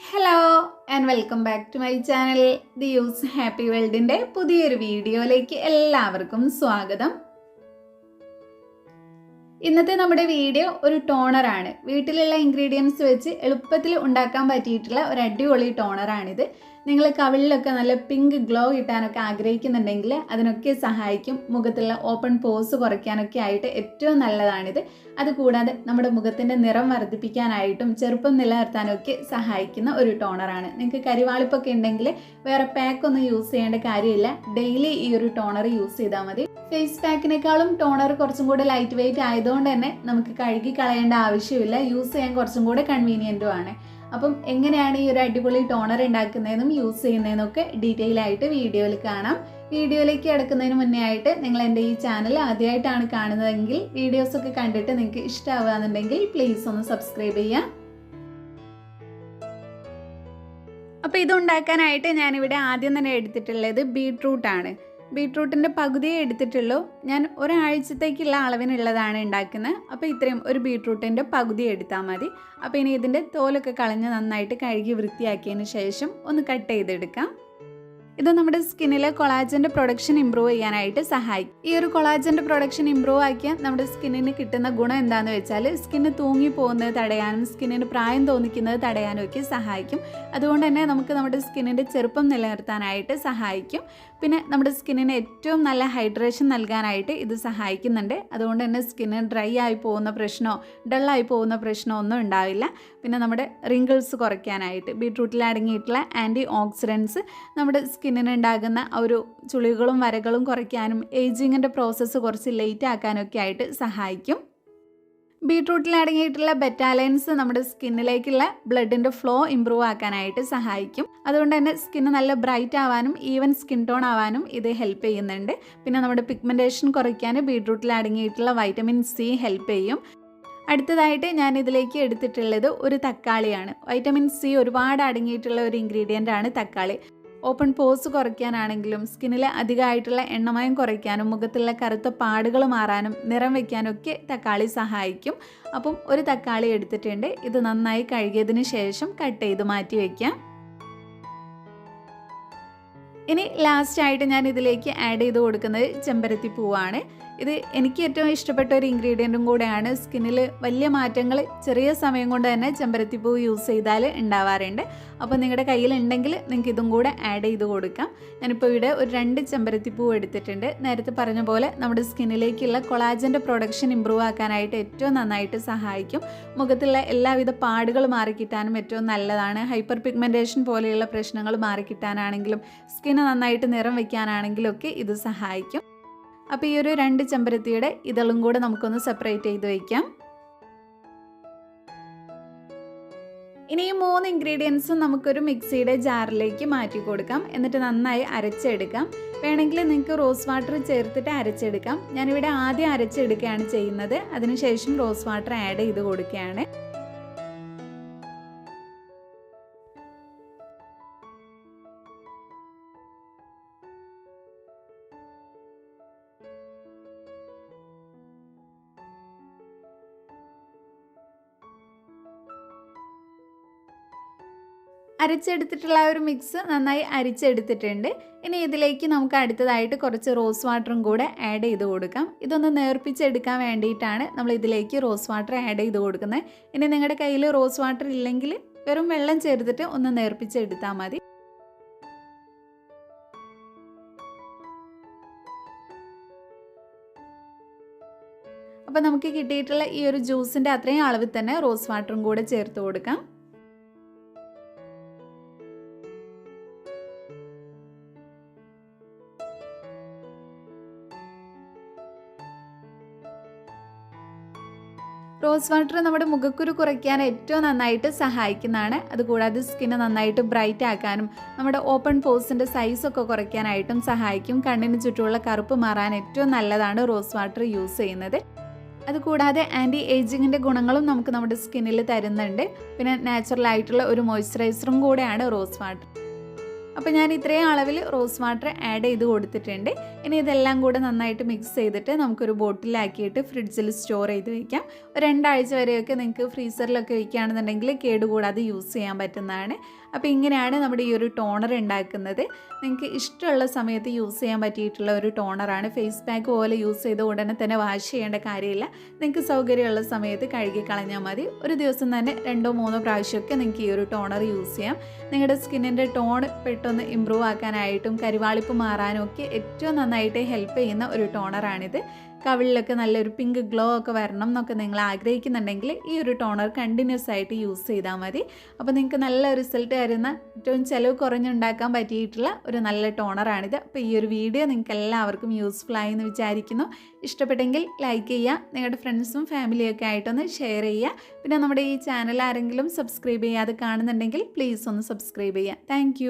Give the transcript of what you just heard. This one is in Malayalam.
Hello and welcome back to my channel the use happy വേൾഡിന്റെ പുതിയൊരു വീഡിയോയിലേക്ക് എല്ലാവർക്കും സ്വാഗതം. ഇന്നത്തെ നമ്മുടെ വീഡിയോ ഒരു ടോണറാണ് വീട്ടിലുള്ള ഇൻഗ്രീഡിയൻസ് വെച്ച് എളുപ്പത്തിൽ ഉണ്ടാക്കാൻ പറ്റിയിട്ടുള്ള ഒരു അടിപൊളി ടോണറാണിത് നിങ്ങൾ കവിളിലൊക്കെ നല്ല പിങ്ക് ഗ്ലോ കിട്ടാനൊക്കെ ആഗ്രഹിക്കുന്നുണ്ടെങ്കിൽ അതിനൊക്കെ സഹായിക്കും. മുഖത്തുള്ള ഓപ്പൺ പോസ് കുറയ്ക്കാനൊക്കെ ആയിട്ട് ഏറ്റവും നല്ലതാണിത്. അതുകൂടാതെ നമ്മുടെ മുഖത്തിന്റെ നിറം വർദ്ധിപ്പിക്കാനായിട്ടും ചെറുപ്പം നിലനിർത്താനൊക്കെ സഹായിക്കുന്ന ഒരു ടോണറാണ് നിങ്ങൾക്ക് കരിവാളിപ്പൊക്കെ ഉണ്ടെങ്കിൽ വേറെ പാക്ക് ഒന്നും യൂസ് ചെയ്യേണ്ട കാര്യമില്ല. ഡെയിലി ഈ ഒരു ടോണർ യൂസ് ചെയ്താൽ മതി. ഫേസ് പാക്കിനേക്കാളും ടോണർ കുറച്ചും കൂടെ ലൈറ്റ് വെയിറ്റ് ആയതുകൊണ്ട് തന്നെ നമുക്ക് കഴുകി കളയേണ്ട ആവശ്യമില്ല. യൂസ് ചെയ്യാൻ കുറച്ചും കൂടെ കൺവീനിയന്റും ആണ്. അപ്പം എങ്ങനെയാണ് ഈ ഒരു അടിപൊളി ടോണർ ഉണ്ടാക്കുന്നതെന്നും യൂസ് ചെയ്യുന്നതെന്നും ഒക്കെ ഡീറ്റെയിൽ ആയിട്ട് വീഡിയോയിൽ കാണാം. വീഡിയോയിലേക്ക് കിടക്കുന്നതിന് മുന്നേ ആയിട്ട് നിങ്ങൾ എന്റെ ഈ ചാനൽ ആദ്യമായിട്ടാണ് കാണുന്നതെങ്കിൽ വീഡിയോസ് ഒക്കെ കണ്ടിട്ട് നിങ്ങൾക്ക് ഇഷ്ടമാവുകയെന്നുണ്ടെങ്കിൽ പ്ലീസ് ഒന്ന് സബ്സ്ക്രൈബ് ചെയ്യാം. അപ്പോൾ ഇതുണ്ടാക്കാനായിട്ട് ഞാനിവിടെ ആദ്യം തന്നെ എടുത്തിട്ടുള്ളത് ബീട്രൂട്ടാണ് ബീട്രൂട്ടിന്റെ പകുതിയേ എടുത്തിട്ടുള്ളൂ. ഞാൻ ഒരാഴ്ചത്തേക്കുള്ള അളവിനുള്ളതാണ് ഉണ്ടാക്കുന്നത്. അപ്പോൾ ഇത്രയും ഒരു ബീട്രൂട്ടിന്റെ പകുതി എടുത്താൽ മതി. അപ്പോൾ ഇനി ഇതിന്റെ തോലൊക്കെ കളഞ്ഞ് നന്നായിട്ട് കഴുകി വൃത്തിയാക്കിയതിന് ശേഷം ഒന്ന് കട്ട് ചെയ്തെടുക്കാം. ഇത് നമ്മുടെ സ്കിന്നിലെ കൊളാജന്റെ പ്രൊഡക്ഷൻ ഇമ്പ്രൂവ് ചെയ്യാനായിട്ട് സഹായിക്കും. ഈ ഒരു കൊളാജന്റെ പ്രൊഡക്ഷൻ ഇമ്പ്രൂവ് ആക്കിയാൽ നമ്മുടെ സ്കിന്നിന് കിട്ടുന്ന ഗുണം എന്താണെന്ന് വെച്ചാൽ സ്കിന്ന് തൂങ്ങി പോകുന്നത് തടയാനും സ്കിന്നിന് പ്രായം തോന്നിക്കുന്നത് തടയാനും ഒക്കെ സഹായിക്കും. അതുകൊണ്ട് തന്നെ നമുക്ക് നമ്മുടെ സ്കിന്നിന്റെ ചെറുപ്പം നിലനിർത്താനായിട്ട് സഹായിക്കും. പിന്നെ നമ്മുടെ സ്കിന്നിന് ഏറ്റവും നല്ല ഹൈഡ്രേഷൻ നൽകാനായിട്ട് ഇത് സഹായിക്കുന്നുണ്ട്. അതുകൊണ്ട് തന്നെ സ്കിന്ന് ഡ്രൈ ആയി പോകുന്ന പ്രശ്നമോ ഡള്ളായി പോകുന്ന പ്രശ്നമോ ഒന്നും ഉണ്ടാവില്ല. പിന്നെ നമ്മുടെ റിങ്കിൾസ് കുറയ്ക്കാനായിട്ട് ബീട്രൂട്ടിൽ അടങ്ങിയിട്ടുള്ള ആന്റി ഓക്സിഡൻസ് നമ്മുടെ സ്കിന്നിന് ആ ഒരു ചുളികളും വരകളും കുറയ്ക്കാനും ഏജിങ്ങിന്റെ പ്രോസസ്സ് കുറച്ച് ലേറ്റ് ആക്കാനൊക്കെ ആയിട്ട് സഹായിക്കും. ബീട്രൂട്ടിൽ അടങ്ങിയിട്ടുള്ള ബെറ്റാലൈൻസ് നമ്മുടെ സ്കിന്നിലേക്കുള്ള ബ്ലഡിന്റെ ഫ്ലോ ഇമ്പ്രൂവ് ആക്കാനായിട്ട് സഹായിക്കും. അതുകൊണ്ട് തന്നെ സ്കിന്ന് നല്ല ബ്രൈറ്റ് ആവാനും ഈവൻ സ്കിൻ ടോൺ ആവാനും ഇത് ഹെൽപ്പ് ചെയ്യുന്നുണ്ട്. പിന്നെ നമ്മുടെ പിഗ്മെന്റേഷൻ കുറയ്ക്കാൻ ബീട്രൂട്ടിൽ അടങ്ങിയിട്ടുള്ള വൈറ്റമിൻ സി ഹെൽപ്പ് ചെയ്യും. അടുത്തതായിട്ട് ഞാൻ ഇതിലേക്ക് എടുത്തിട്ടുള്ളത് ഒരു തക്കാളിയാണ്. വൈറ്റമിൻ സി ഒരുപാട് അടങ്ങിയിട്ടുള്ള ഒരു ഇൻഗ്രീഡിയന്റ് ആണ് തക്കാളി. ഓപ്പൺ പോസ് കുറയ്ക്കാനാണെങ്കിലും സ്കിന്നിലെ അധികമായിട്ടുള്ള എണ്ണമയം കുറയ്ക്കാനും മുഖത്തുള്ള കറുത്ത പാടുകൾ മാറാനും നിറം വയ്ക്കാനും ഒക്കെ തക്കാളി സഹായിക്കും. അപ്പം ഒരു തക്കാളി എടുത്തിട്ടുണ്ട്. ഇത് നന്നായി കഴുകിയതിന് ശേഷം കട്ട് ചെയ്ത് മാറ്റി വയ്ക്കാം ഇനി ലാസ്റ്റ് ആയിട്ട് ഞാൻ ഇതിലേക്ക് ആഡ് ചെയ്ത് കൊടുക്കുന്നത് ചെമ്പരത്തി പൂവാണ്. ഇത് എനിക്ക് ഏറ്റവും ഇഷ്ടപ്പെട്ട ഒരു ഇൻഗ്രീഡിയന്റും കൂടെയാണ്. സ്കിന്നിൽ വലിയ മാറ്റങ്ങൾ ചെറിയ സമയം കൊണ്ട് തന്നെ ചെമ്പരത്തിപ്പൂ യൂസ് ചെയ്താൽ ഉണ്ടാവാറുണ്ട്. അപ്പോൾ നിങ്ങളുടെ കയ്യിലുണ്ടെങ്കിൽ നിങ്ങൾക്ക് ഇതും കൂടെ ആഡ് ചെയ്ത് കൊടുക്കാം. ഞാനിപ്പോൾ ഇവിടെ ഒരു രണ്ട് ചെമ്പരത്തിപ്പൂ എടുത്തിട്ടുണ്ട്. നേരത്തെ പറഞ്ഞ പോലെ നമ്മുടെ സ്കിന്നിലേക്കുള്ള കൊളാജന്റെ പ്രൊഡക്ഷൻ ഇമ്പ്രൂവ് ആക്കാനായിട്ട് ഏറ്റവും നന്നായിട്ട് സഹായിക്കും. മുഖത്തുള്ള എല്ലാവിധ പാടുകൾ മാറിക്കിട്ടാനും ഏറ്റവും നല്ലതാണ്. ഹൈപ്പർ പിഗ്മെന്റേഷൻ പോലെയുള്ള പ്രശ്നങ്ങൾ മാറിക്കിട്ടാനാണെങ്കിലും സ്കിന്ന് നന്നായിട്ട് നിറം വയ്ക്കാനാണെങ്കിലും ഒക്കെ ഇത് സഹായിക്കും. അപ്പോൾ ഈ ഒരു രണ്ട് ചെമ്പരത്തിയുടെ ഇതളും കൂടെ നമുക്കൊന്ന് സെപ്പറേറ്റ് ചെയ്ത് വയ്ക്കാം ഇനി ഈ മൂന്ന് ഇൻഗ്രീഡിയൻസും നമുക്കൊരു മിക്സിയുടെ ജാറിലേക്ക് മാറ്റി കൊടുക്കാം. എന്നിട്ട് നന്നായി അരച്ചെടുക്കാം. വേണമെങ്കിൽ നിങ്ങൾക്ക് റോസ് വാട്ടർ ചേർത്തിട്ട് അരച്ചെടുക്കാം. ഞാനിവിടെ ആദ്യം അരച്ചെടുക്കുകയാണ് ചെയ്യുന്നത്. അതിനുശേഷം റോസ് വാട്ടർ ആഡ് ചെയ്ത് കൊടുക്കുകയാണ്. അരച്ചെടുത്തിട്ടുള്ള ഒരു മിക്സ് നന്നായി അരിച്ചെടുത്തിട്ടുണ്ട്. ഇനി ഇതിലേക്ക് നമുക്ക് അടുത്തതായിട്ട് കുറച്ച് റോസ് വാട്ടറും കൂടെ ആഡ് ചെയ്ത് കൊടുക്കാം. ഇതൊന്ന് നേർപ്പിച്ചെടുക്കാൻ വേണ്ടിയിട്ടാണ് നമ്മൾ ഇതിലേക്ക് റോസ് വാട്ടർ ആഡ് ചെയ്ത് കൊടുക്കുന്നത്. ഇനി നിങ്ങളുടെ കയ്യിൽ റോസ് വാട്ടർ ഇല്ലെങ്കിൽ വെറും വെള്ളം ചേർത്തിട്ട് ഒന്ന് നേർപ്പിച്ചെടുത്താൽ മതി. അപ്പോൾ നമുക്ക് കിട്ടിയിട്ടുള്ള ഈ ഒരു ജ്യൂസിന്റെ അത്രയും അളവിൽ തന്നെ റോസ് വാട്ടറും കൂടെ ചേർത്ത് കൊടുക്കാം. റോസ് വാട്ടർ നമ്മുടെ മുഖക്കുരു കുറയ്ക്കാൻ ഏറ്റവും നന്നായിട്ട് സഹായിക്കുന്നതാണ്. അതുകൂടാതെ സ്കിന്ന് നന്നായിട്ട് ബ്രൈറ്റ് ആക്കാനും നമ്മുടെ ഓപ്പൺ പോസിന്റെ സൈസൊക്കെ കുറയ്ക്കാനായിട്ടും സഹായിക്കും. കണ്ണിന് ചുറ്റുമുള്ള കറുപ്പ് മാറാൻ ഏറ്റവും നല്ലതാണ് റോസ് വാട്ടർ യൂസ് ചെയ്യുന്നത്. അതുകൂടാതെ ആന്റി ഏജിങ്ങിന്റെ ഗുണങ്ങളും നമുക്ക് നമ്മുടെ സ്കിന്നിൽ തരുന്നുണ്ട്. പിന്നെ നാച്ചുറൽ ആയിട്ടുള്ള ഒരു മോയ്സ്ചറൈസറും കൂടെയാണ് റോസ് വാട്ടർ. അപ്പോൾ ഞാൻ ഇത്രയും അളവിൽ റോസ് വാട്ടർ ആഡ് ചെയ്ത് കൊടുത്തിട്ടുണ്ട്. ഇനി ഇതെല്ലാം കൂടെ നന്നായിട്ട് മിക്സ് ചെയ്തിട്ട് നമുക്കൊരു ബോട്ടിലാക്കിയിട്ട് ഫ്രിഡ്ജിൽ സ്റ്റോർ ചെയ്ത് വയ്ക്കാം രണ്ടാഴ്ച വരെയൊക്കെ നിങ്ങൾക്ക് ഫ്രീസറിലൊക്കെ വയ്ക്കുകയാണെന്നുണ്ടെങ്കിൽ കേടുകൂടാതെ യൂസ് ചെയ്യാൻ പറ്റുന്നതാണ്. അപ്പോൾ ഇങ്ങനെയാണ് നമ്മുടെ ഈ ഒരു ടോണർ ഉണ്ടാക്കുന്നത്. നിങ്ങൾക്ക് ഇഷ്ടമുള്ള സമയത്ത് യൂസ് ചെയ്യാൻ പറ്റിയിട്ടുള്ള ഒരു ടോണറാണ് ഫേസ് പാക്ക് പോലെ യൂസ് ചെയ്ത് ഉടനെ തന്നെ വാഷ് ചെയ്യേണ്ട കാര്യമില്ല. നിങ്ങൾക്ക് സൗകര്യമുള്ള സമയത്ത് കഴുകി കളഞ്ഞാൽ മതി. ഒരു ദിവസം തന്നെ രണ്ടോ മൂന്നോ പ്രാവശ്യമൊക്കെ നിങ്ങൾക്ക് ഈ ഒരു ടോണർ യൂസ് ചെയ്യാം. നിങ്ങളുടെ സ്കിന്നിന്റെ ടോൺ പെട്ടെന്ന് ഇമ്പ്രൂവ് ആക്കാനായിട്ടും കരിവാളിപ്പ് മാറാനും ഒക്കെ ഏറ്റവും നന്നായിട്ട് ഹെൽപ്പ് ചെയ്യുന്ന ഒരു ടോണറാണിത് കവിളിലൊക്കെ നല്ലൊരു പിങ്ക് ഗ്ലോ ഒക്കെ വരണം എന്നൊക്കെ നിങ്ങൾ ആഗ്രഹിക്കുന്നുണ്ടെങ്കിൽ ഈ ഒരു ടോണർ കണ്ടിന്യൂസ് ആയിട്ട് യൂസ് ചെയ്താൽ മതി. അപ്പോൾ നിങ്ങൾക്ക് നല്ല റിസൾട്ട് തരുന്ന ഏറ്റവും ചിലവ് കുറഞ്ഞുണ്ടാക്കാൻ പറ്റിയിട്ടുള്ള ഒരു നല്ല ടോണറാണിത് അപ്പോൾ ഈ ഒരു വീഡിയോ നിങ്ങൾക്ക് എല്ലാവർക്കും യൂസ്ഫുൾ ആയി എന്ന് വിചാരിക്കുന്നു. ഇഷ്ടപ്പെട്ടെങ്കിൽ ലൈക്ക് ചെയ്യുക നിങ്ങളുടെ ഫ്രണ്ട്സും ഫാമിലിയൊക്കെ ആയിട്ടൊന്ന് ഷെയർ ചെയ്യുക. പിന്നെ നമ്മുടെ ഈ ചാനൽ ആരെങ്കിലും സബ്സ്ക്രൈബ് ചെയ്യാതെ കാണുന്നുണ്ടെങ്കിൽ പ്ലീസ് ഒന്ന് സബ്സ്ക്രൈബ് ചെയ്യുക. താങ്ക്